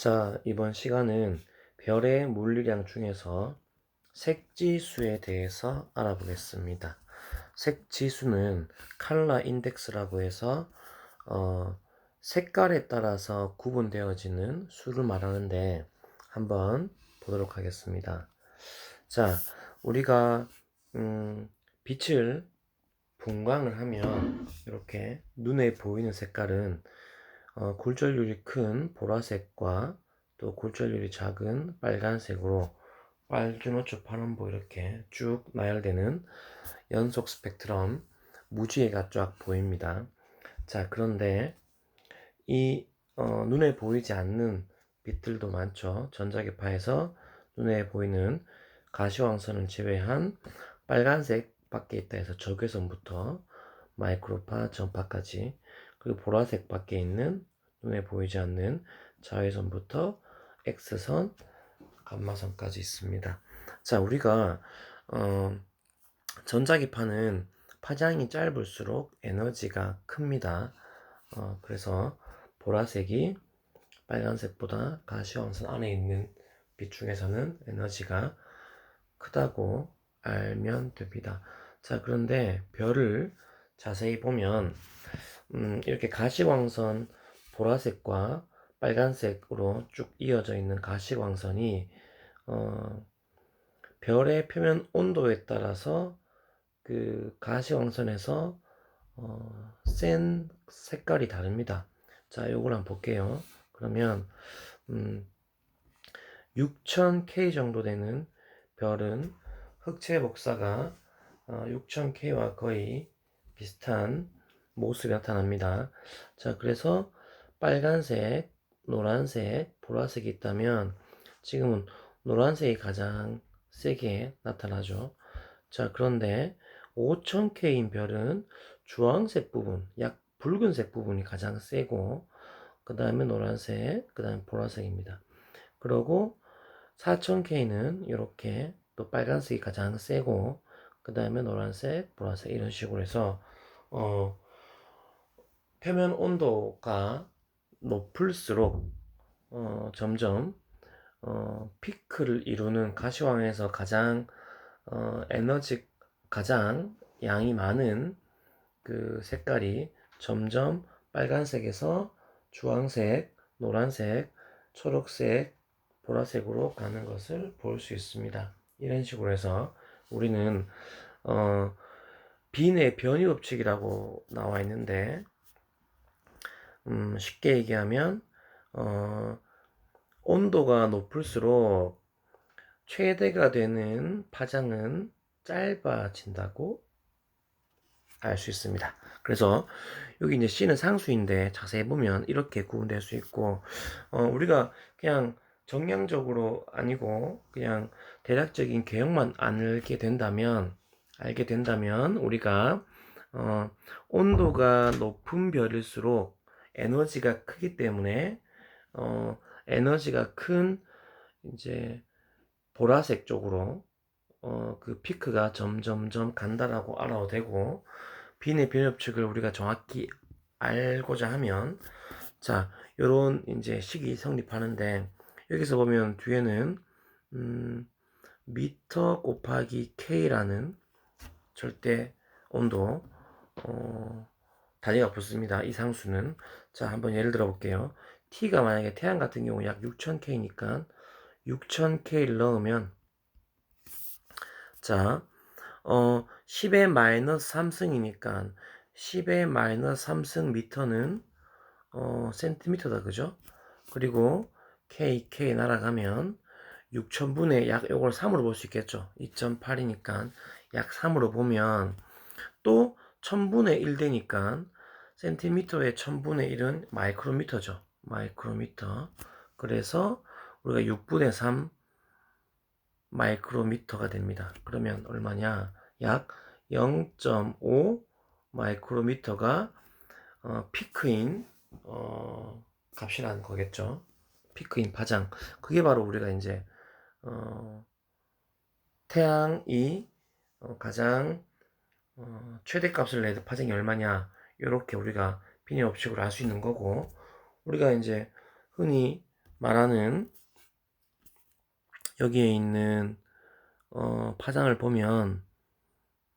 자, 이번 시간은 별의 물리량 중에서 색지수에 대해서 알아보겠습니다. 색지수는 컬러 인덱스라고 해서 어, 색깔에 따라서 구분되어지는 수를 말하는데 한번 보도록 하겠습니다. 자, 우리가 음, 빛을 분광을 하면 이렇게 눈에 보이는 색깔은 어, 굴절률이 큰 보라색과 또 굴절률이 작은 빨간색으로 빨주노초 파란보 이렇게 쭉 나열되는 연속 스펙트럼 무지개가 쫙 보입니다. 자 그런데 이 어, 눈에 보이지 않는 빛들도 많죠. 전자기파에서 눈에 보이는 가시광선을 제외한 빨간색 밖에 있다 해서 적외선부터 마이크로파 전파까지 그리고 보라색 밖에 있는 눈에 보이지 않는 자외선부터 X선, 감마선까지 있습니다. 자, 우리가 어, 전자기파는 파장이 짧을수록 에너지가 큽니다. 어, 그래서 보라색이 빨간색보다 가시광선 안에 있는 빛 중에서는 에너지가 크다고 알면 됩니다. 자, 그런데 별을 자세히 보면 음, 이렇게 가시광선 보라색과 빨간색으로 쭉 이어져 있는 가시광선이 어, 별의 표면 온도에 따라서 그 가시광선에서 어, 센 색깔이 다릅니다. 자, 요걸 한번 볼게요. 그러면 음, 6000K 정도 되는 별은 흑체 복사가 어, 6000K와 거의 비슷한 모습이 나타납니다. 자, 그래서 빨간색, 노란색, 보라색이 있다면 지금은 노란색이 가장 세게 나타나죠. 자, 그런데 5000K인 별은 주황색 부분, 약 붉은색 부분이 가장 세고 그 다음에 노란색, 그 다음에 보라색입니다. 그리고 4000K는 이렇게 또 빨간색이 가장 세고 그 다음에 노란색, 보라색 이런 식으로 해서 어, 표면 온도가 높을수록 어, 점점 어, 피크를 이루는 가시광에서 가장 어, 에너지 가장 양이 많은 그 색깔이 점점 빨간색에서 주황색, 노란색, 초록색, 보라색으로 가는 것을 볼 수 있습니다. 이런 식으로 해서 우리는 어, 빈의 변이 법칙이라고 나와 있는데 음, 쉽게 얘기하면 어, 온도가 높을수록 최대가 되는 파장은 짧아진다고 알 수 있습니다. 그래서 여기 이제 C는 상수인데 자세히 보면 이렇게 구분될 수 있고 어, 우리가 그냥 정량적으로 아니고 그냥 대략적인 개혁만 알게 된다면 알게 된다면 우리가 어, 온도가 높은 별일수록 에너지가 크기 때문에 어, 에너지가 큰 이제 보라색 쪽으로 어, 그 피크가 점점점 간다라고 알아도 되고 빈의 변협축을 우리가 정확히 알고자 하면 자 요런 이제 식이 성립하는데 여기서 보면 뒤에는 음, 미터 곱하기 K라는 절대 온도 어, 단위가 붙습니다. 이 상수는 자 한번 예를 들어 볼게요. T가 만약에 태양 같은 경우 약 6000K니까 6000K를 넣으면 자 어, 10의 마이너스 3승이니까 10의 마이너스 3승 미터는 어, 센티미터다 그죠? 그리고 K, K 날아가면 6천분의 약 요걸 3으로 볼 수 있겠죠. 2.8이니까 약 3으로 보면 또 1000분의 1 되니까 센티미터의 1000분의 1은 마이크로미터죠. 마이크로미터. 그래서 우리가 6분의 3 마이크로미터가 됩니다. 그러면 얼마냐? 약 0.5 마이크로미터가 어, 피크인 어, 값이라는 거겠죠. 피크인 파장. 그게 바로 우리가 이제 어, 태양이 어, 가장 어, 최대값을 내도 파장이 얼마냐 이렇게 우리가 비례 법칙으로 알 수 있는 거고 우리가 이제 흔히 말하는 여기에 있는 어, 파장을 보면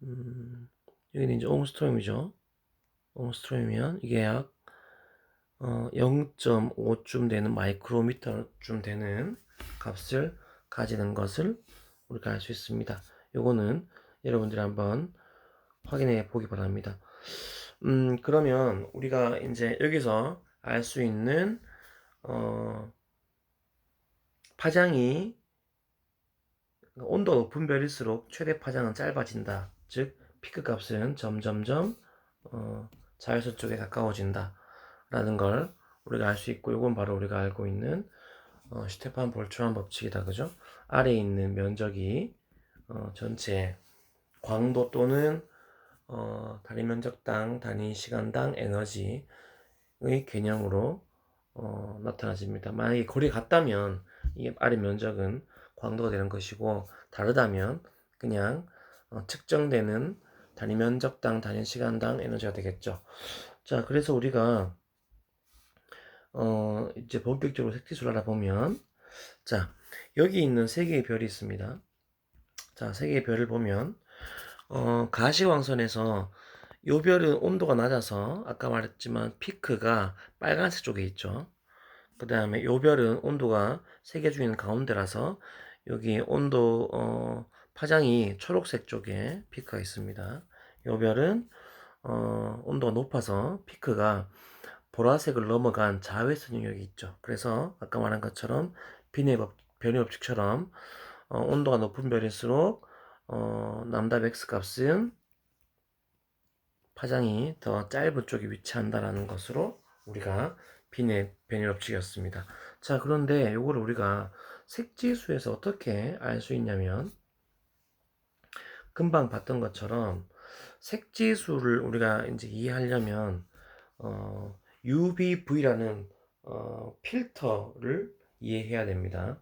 음, 여기는 이제 옹스트롬이죠. 옹스트롬이면 이게 약 어, 0.5쯤 되는 마이크로미터쯤 되는 값을 가지는 것을 우리가 알 수 있습니다. 요거는 여러분들이 한번 확인해 보기 바랍니다. 음, 그러면 우리가 이제 여기서 알 수 있는 어, 파장이 온도가 높은 별일수록 최대 파장은 짧아진다. 즉 피크 값은 점점점 어, 자외선 쪽에 가까워진다. 라는 걸 우리가 알 수 있고 이건 바로 우리가 알고 있는 어, 슈테판 볼츠만 법칙이다. 그죠? 아래에 있는 면적이 어, 전체 광도 또는 어, 단위 면적당 단위 시간당 에너지의 개념으로 어, 나타나집니다. 만약에 거리 같다면 이 아래 면적은 광도가 되는 것이고 다르다면 그냥 어, 측정되는 단위 면적당 단위 시간당 에너지가 되겠죠. 자, 그래서 우리가 어, 이제 본격적으로 색지수를 알아보면 자, 여기 있는 세 개의 별이 있습니다. 자, 세 개의 별을 보면 어, 가시광선에서 요 별은 온도가 낮아서 아까 말했지만 피크가 빨간색 쪽에 있죠. 그 다음에 요 별은 온도가 세 개 중에는 가운데라서 여기 온도 어, 파장이 초록색 쪽에 피크가 있습니다. 요 별은 어, 온도가 높아서 피크가 보라색을 넘어간 자외선 영역이 있죠. 그래서 아까 말한 것처럼 법, 변이 법칙처럼 어, 온도가 높은 별일수록 어, 남다 x 값은 파장이 더 짧은 쪽에 위치한다라는 것으로 우리가 비례 변이 법칙이었습니다. 자, 그런데 이거를 우리가 색지수에서 어떻게 알 수 있냐면 금방 봤던 것처럼 색지수를 우리가 이제 이해하려면 어, UVV라는 어, 필터를 이해해야 됩니다.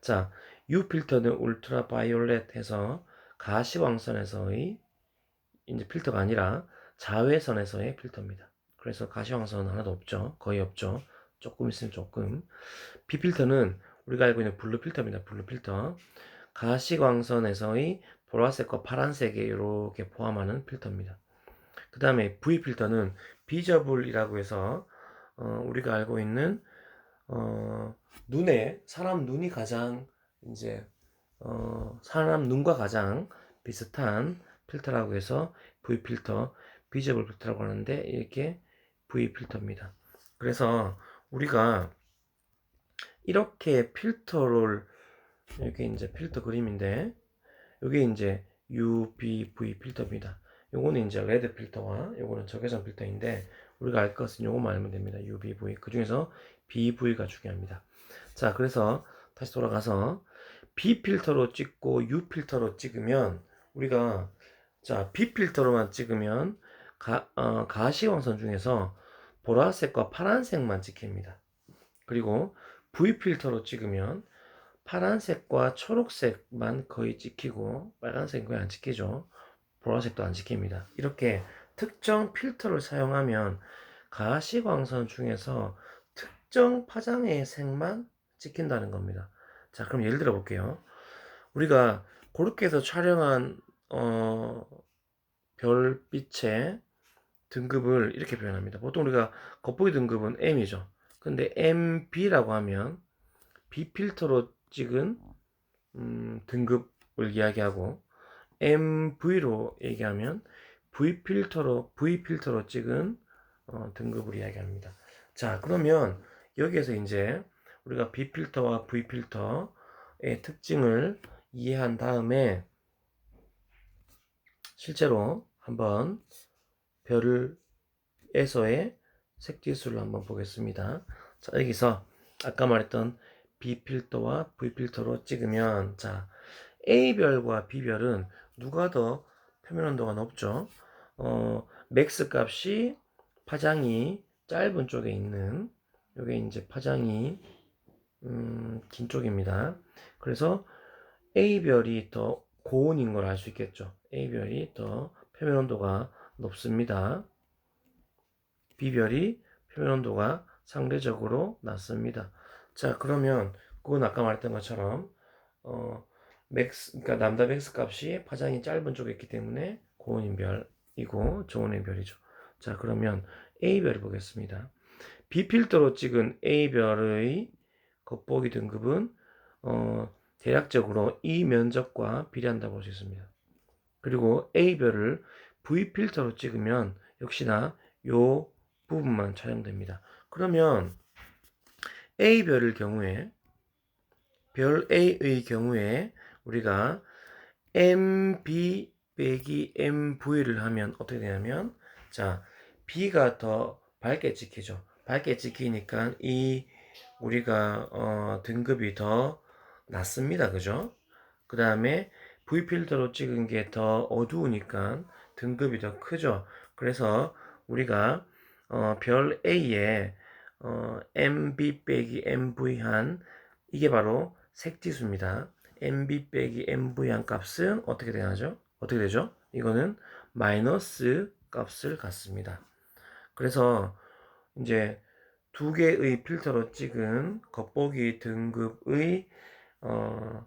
자, U 필터는 울트라 바이올렛 해서 가시광선에서의 이제 필터가 아니라 자외선에서의 필터입니다. 그래서 가시광선은 하나도 없죠. 거의 없죠. 조금 있으면 조금. B 필터는 우리가 알고 있는 블루 필터입니다. 블루 필터. 가시광선에서의 보라색과 파란색에 이렇게 포함하는 필터입니다. 그 다음에 V 필터는 비저블이라고 해서 어, 우리가 알고 있는 어, 눈에 사람 눈이 가장 이제 어, 사람 눈과 가장 비슷한 필터라고 해서 V 필터, 비저블 필터라고 하는데 이렇게 V 필터입니다. 그래서 우리가 이렇게 필터를 이렇게 이제 필터 그림인데 이게 이제 UVV 필터입니다. 요거는 이제 레드 필터와 요거는 적외선 필터인데 우리가 알 것은 요것만 알면 됩니다. UVV 그 중에서 BV가 중요합니다. 자 그래서 다시 돌아가서 B 필터로 찍고 U 필터로 찍으면 우리가 자 B 필터로만 찍으면 가, 어, 가시광선 중에서 보라색과 파란색만 찍힙니다. 그리고 V 필터로 찍으면 파란색과 초록색만 거의 찍히고 빨간색은 거의 안 찍히죠. 보라색도 안 찍힙니다. 이렇게 특정 필터를 사용하면 가시광선 중에서 특정 파장의 색만 찍힌다는 겁니다. 자, 그럼 예를 들어 볼게요. 우리가 그렇게 해서 촬영한 어, 별빛의 등급을 이렇게 표현합니다. 보통 우리가 겉보기 등급은 M이죠. 근데 MB라고 하면 B 필터로 찍은 음, 등급을 이야기하고 MV로 얘기하면 V 필터로 V 필터로 찍은 어, 등급을 이야기합니다. 자, 그러면 여기에서 이제 우리가 B 필터와 V 필터의 특징을 이해한 다음에 실제로 한번 별에서의 색지수를 한번 보겠습니다. 자, 여기서 아까 말했던 B 필터와 V 필터로 찍으면 자, A별과 B별은 누가 더 표면 온도가 높죠? 어, 맥스 값이 파장이 짧은 쪽에 있는 요게 이제 파장이 음, 긴 쪽입니다. 그래서 A별이 더 고온인 걸 알 수 있겠죠. A별이 더 표면 온도가 높습니다. B별이 표면 온도가 상대적으로 낮습니다. 자, 그러면 그건 아까 말했던 것처럼 어 맥스 그러니까 남다 맥스 값이 파장이 짧은 쪽에 있기 때문에 고온인 별이고 저온인 별이죠. 자, 그러면 A별을 보겠습니다. B필터로 찍은 A별의 겉보기 등급은 어, 대략적으로 이 면적과 비례한다고 볼 수 있습니다. 그리고 A별을 V필터로 찍으면 역시나 요 부분만 촬영됩니다. 그러면 A별의 경우에 별 A의 경우에 우리가 MB 빼기 MV를 하면 어떻게 되냐면 자 B가 더 밝게 찍히죠. 밝게 찍히니까 이 우리가 어, 등급이 더 낮습니다. 그죠? 그 다음에 V 필터로 찍은 게 더 어두우니까 등급이 더 크죠. 그래서 우리가 어, 별 A에 어, MB 빼기 MV 한 이게 바로 색지수입니다. MB 빼기 MV 한 값은 어떻게 되나죠? 어떻게 되죠? 이거는 마이너스 값을 갖습니다. 그래서 이제 두 개의 필터로 찍은 겉보기 등급의 어,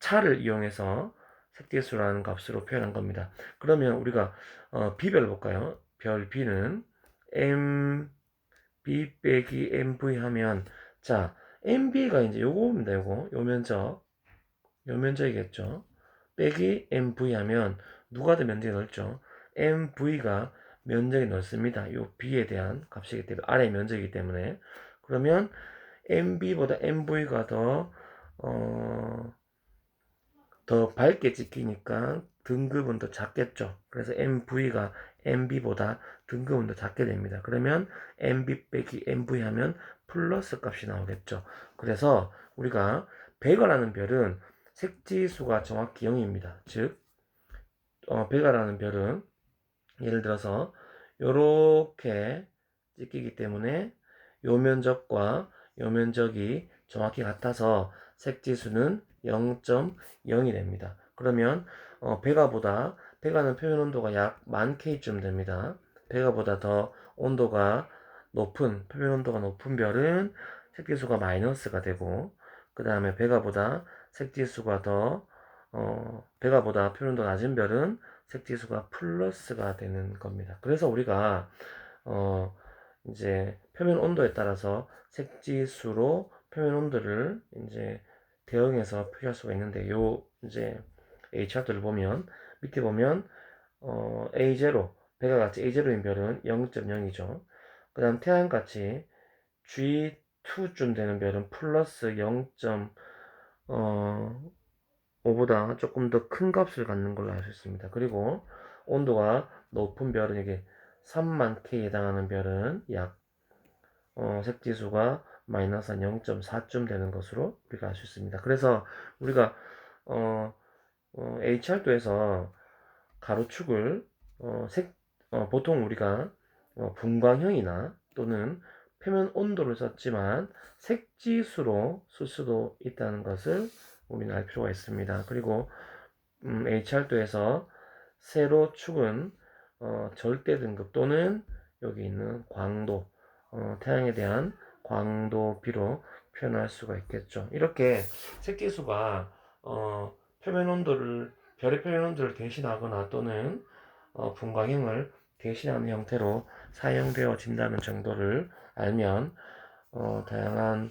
차를 이용해서 색지수라는 값으로 표현한 겁니다. 그러면 우리가 어, B별을 볼까요? 별 B는 M B 빼기 MV 하면 자 MB가 이제 요거입니다. 요거 요 면적 요 면적이겠죠. 빼기 MV 하면 누가 더 면적이 넓죠? MV가 면적이 넓습니다. 요 B에 대한 값이기 때문에 아래 면적이기 때문에 그러면 MB보다 MV가 더 어, 더 밝게 찍히니까 등급은 더 작겠죠. 그래서 MV가 MB보다 등급은 더 작게 됩니다. 그러면 MB 빼기 MV 하면 플러스 값이 나오겠죠. 그래서 우리가 베가라는 별은 색지수가 정확히 0입니다. 즉, 어, 베가라는 별은 예를 들어서 요렇게 찍히기 때문에 요 면적과 요 면적이 정확히 같아서 색지수는 0.0이 됩니다. 그러면 어, 베가보다 베가는 표면 온도가 약 만 K쯤 됩니다. 베가보다 더 온도가 높은 표면 온도가 높은 별은 색지수가 마이너스가 되고 그 다음에 베가보다 색지수가 더 어, 베가보다 표면 온도 낮은 별은 색지수가 플러스가 되는 겁니다. 그래서 우리가 어, 이제 표면 온도에 따라서 색지수로 표면 온도를 이제 대응해서 표시할 수가 있는데 요 이제 A 차트를 보면 밑에 보면 어, A0 배가 같이 A0인 별은 0.0이죠. 그 다음 태양 같이 G2쯤 되는 별은 플러스 0. 어, 5보다 조금 더 큰 값을 갖는 걸로 알 수 있습니다. 그리고 온도가 높은 별은 이게 3만 K에 해당하는 별은 약 어, 색지수가 마이너스 한 0.4쯤 되는 것으로 우리가 알 수 있습니다. 그래서 우리가 어, 어, HR도에서 가로축을 어, 색, 어, 보통 우리가 어, 분광형이나 또는 표면 온도를 썼지만 색지수로 쓸 수도 있다는 것을 우리는 알 필요가 있습니다. 그리고 음, HR도에서 세로 축은 어, 절대 등급 또는 여기 있는 광도, 어, 태양에 대한 광도 비로 표현할 수가 있겠죠. 이렇게 색지수가 어, 표면 온도를 별의 표면 온도를 대신하거나 또는 어, 분광형을 대신하는 형태로 사용되어진다는 정도를 알면 어, 다양한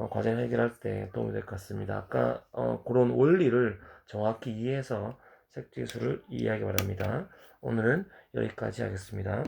어, 과제 해결할 때 도움이 될 것 같습니다. 아까 어, 그런 원리를 정확히 이해해서 색지수를 이해하기 바랍니다. 오늘은 여기까지 하겠습니다.